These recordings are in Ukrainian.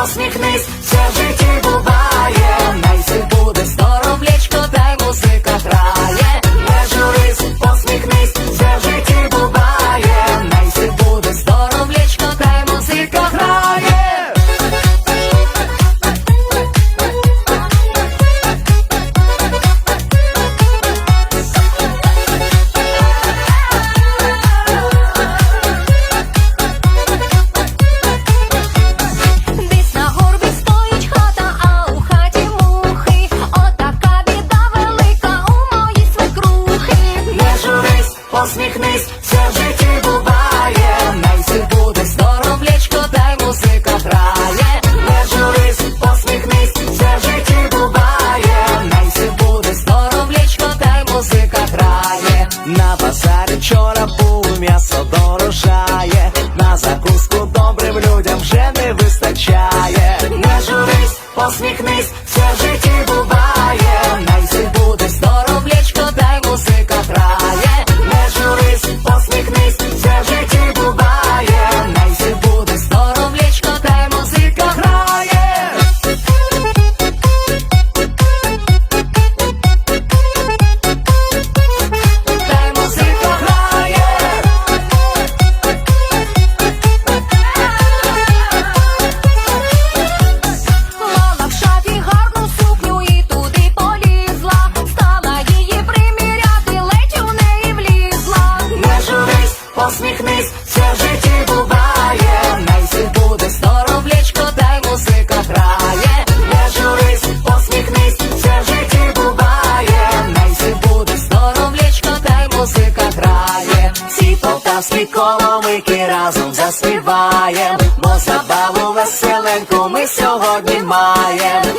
посміхнись, все в житті бува. chora всі коломики разом заспіваєм, бо забаву веселенку ми сьогодні маємо.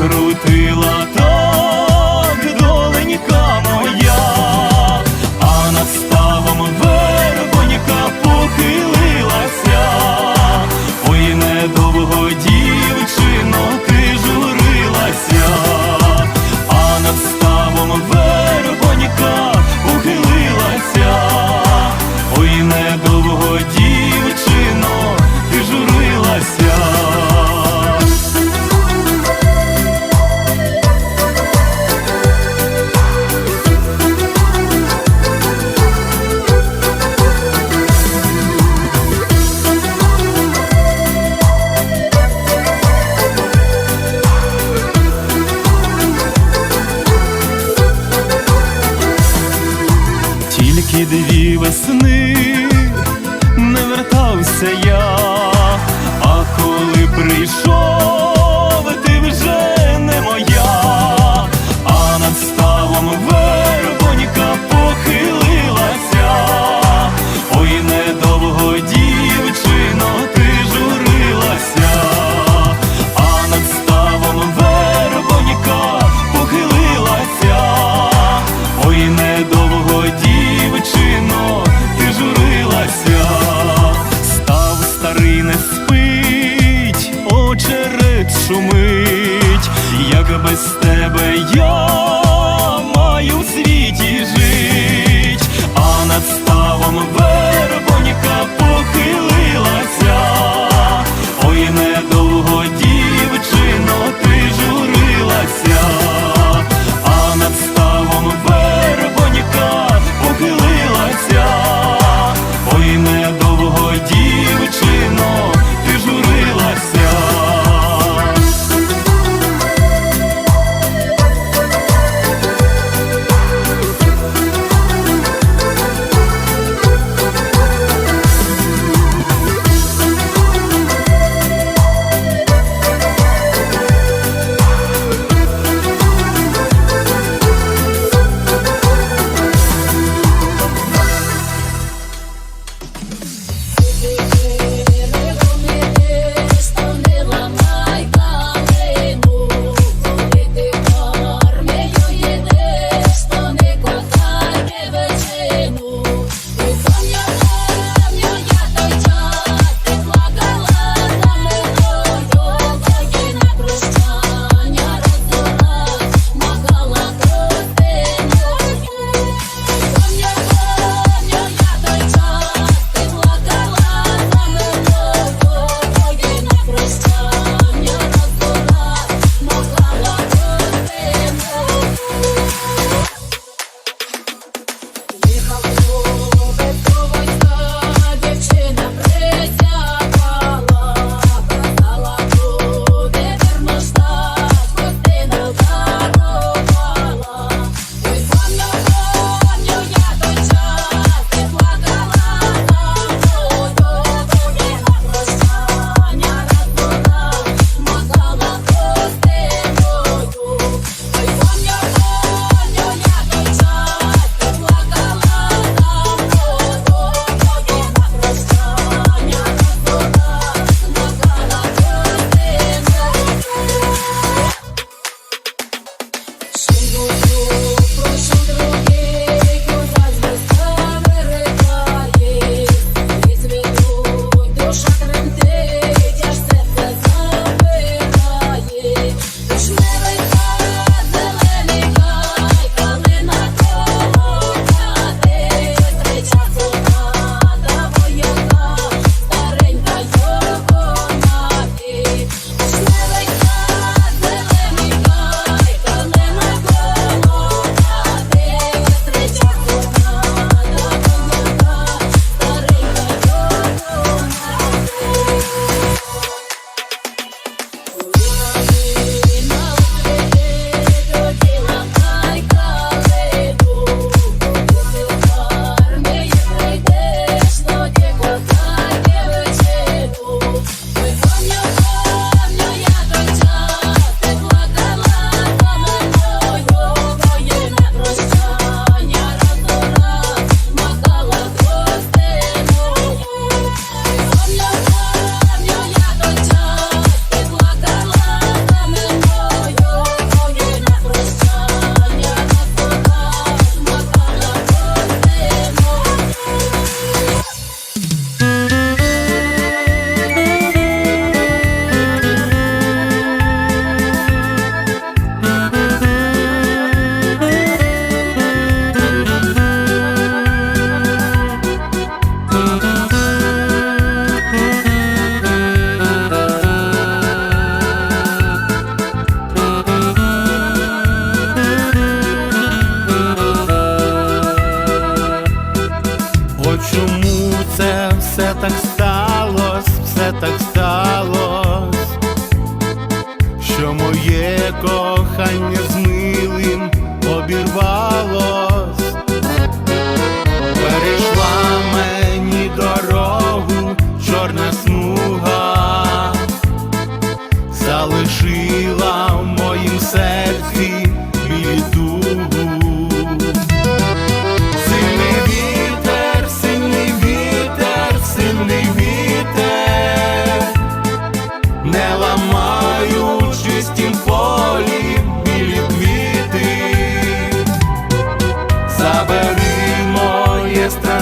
крутила.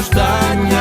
страждання.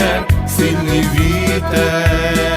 Вітер, сильний вітер.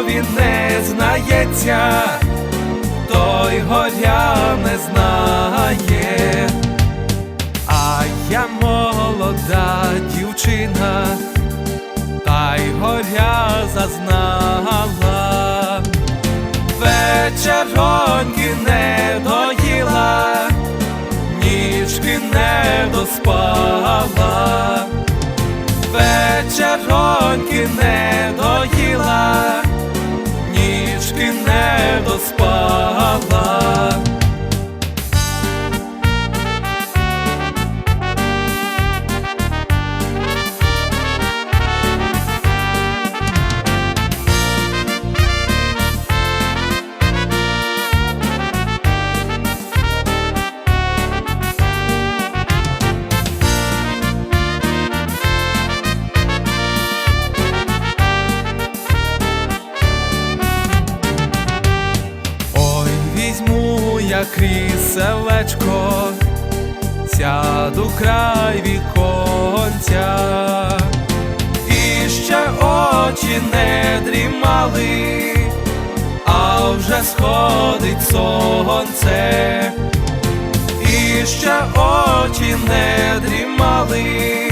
Любові не знається, той горя не знає. А я молода дівчина, та й горя зазнала, вечероньки не доїла, ніжки не доспала, вечероньки не доїла, ніжки не доспала. Кріселечко, сяду край віконця, і ще очі не дрімали, а вже сходить сонце, і ще очі не дрімали,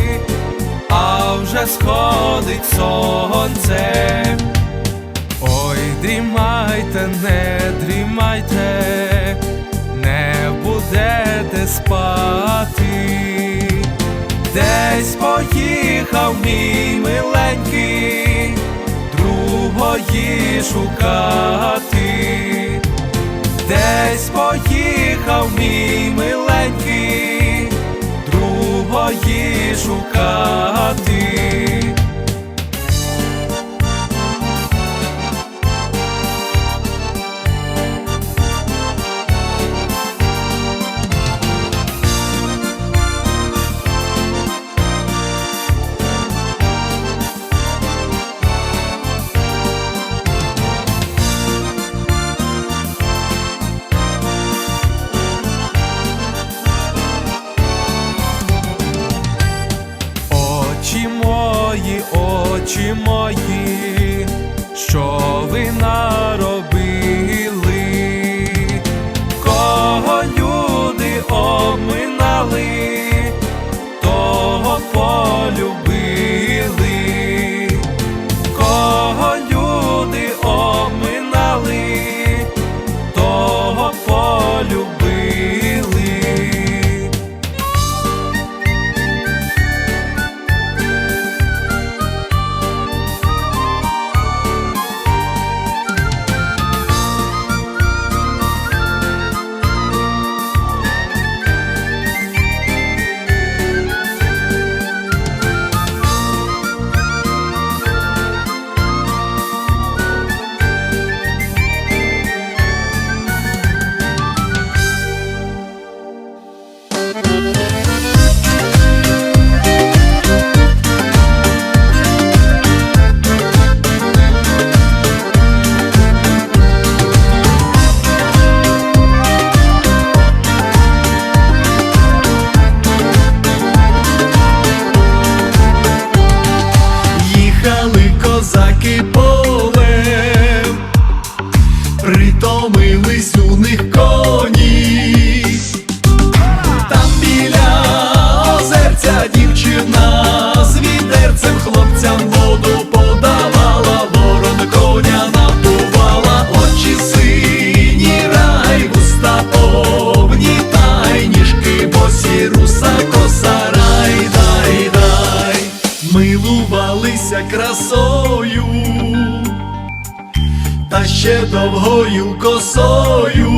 а вже сходить сонце. Ой, дрімайте, не дрімайте, спати, десь поїхав мій миленький, другої шукати, десь поїхав мій миленький, другої шукати. Довгою косою.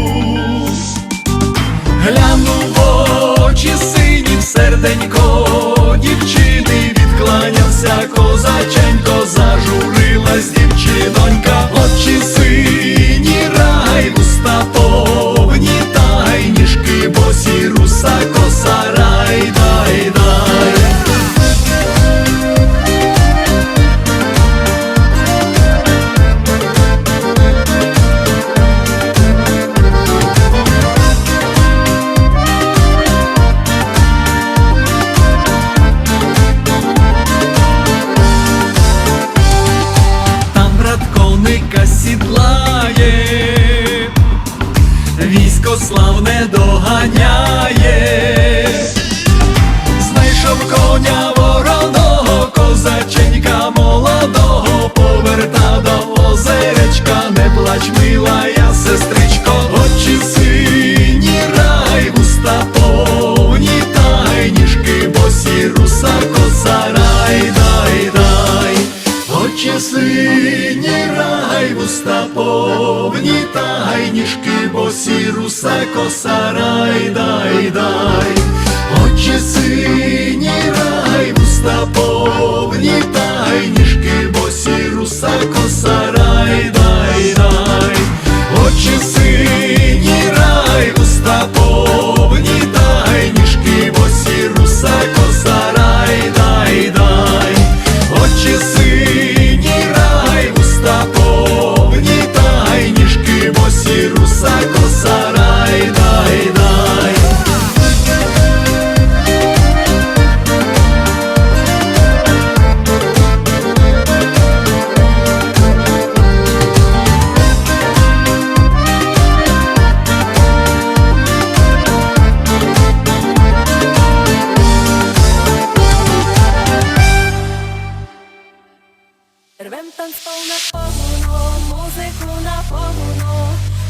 Сині рай, вуста повні, тай, ніжки босі, руса, коса, рай, дай, дай. Очі сині рай, вуста повні,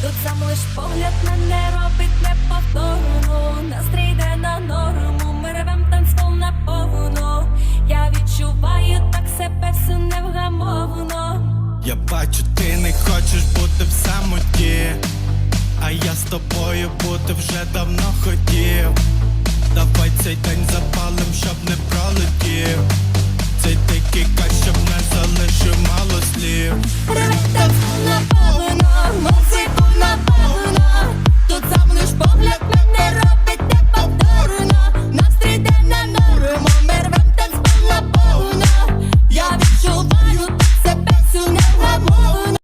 Тут сам лиш погляд мене робить неповторну Настрій йде на норму, ми ревем танцпол на повну Я відчуваю так себе всю невгамовно Я бачу, ти не хочеш бути в самоті, а я з тобою бути вже давно хотів. Давай цей день запалим, щоб не пролетів. Цей дикий кайф, щоб не залишив мало слів. Ревем танцпол на повну напевно, тут замнеш погляд.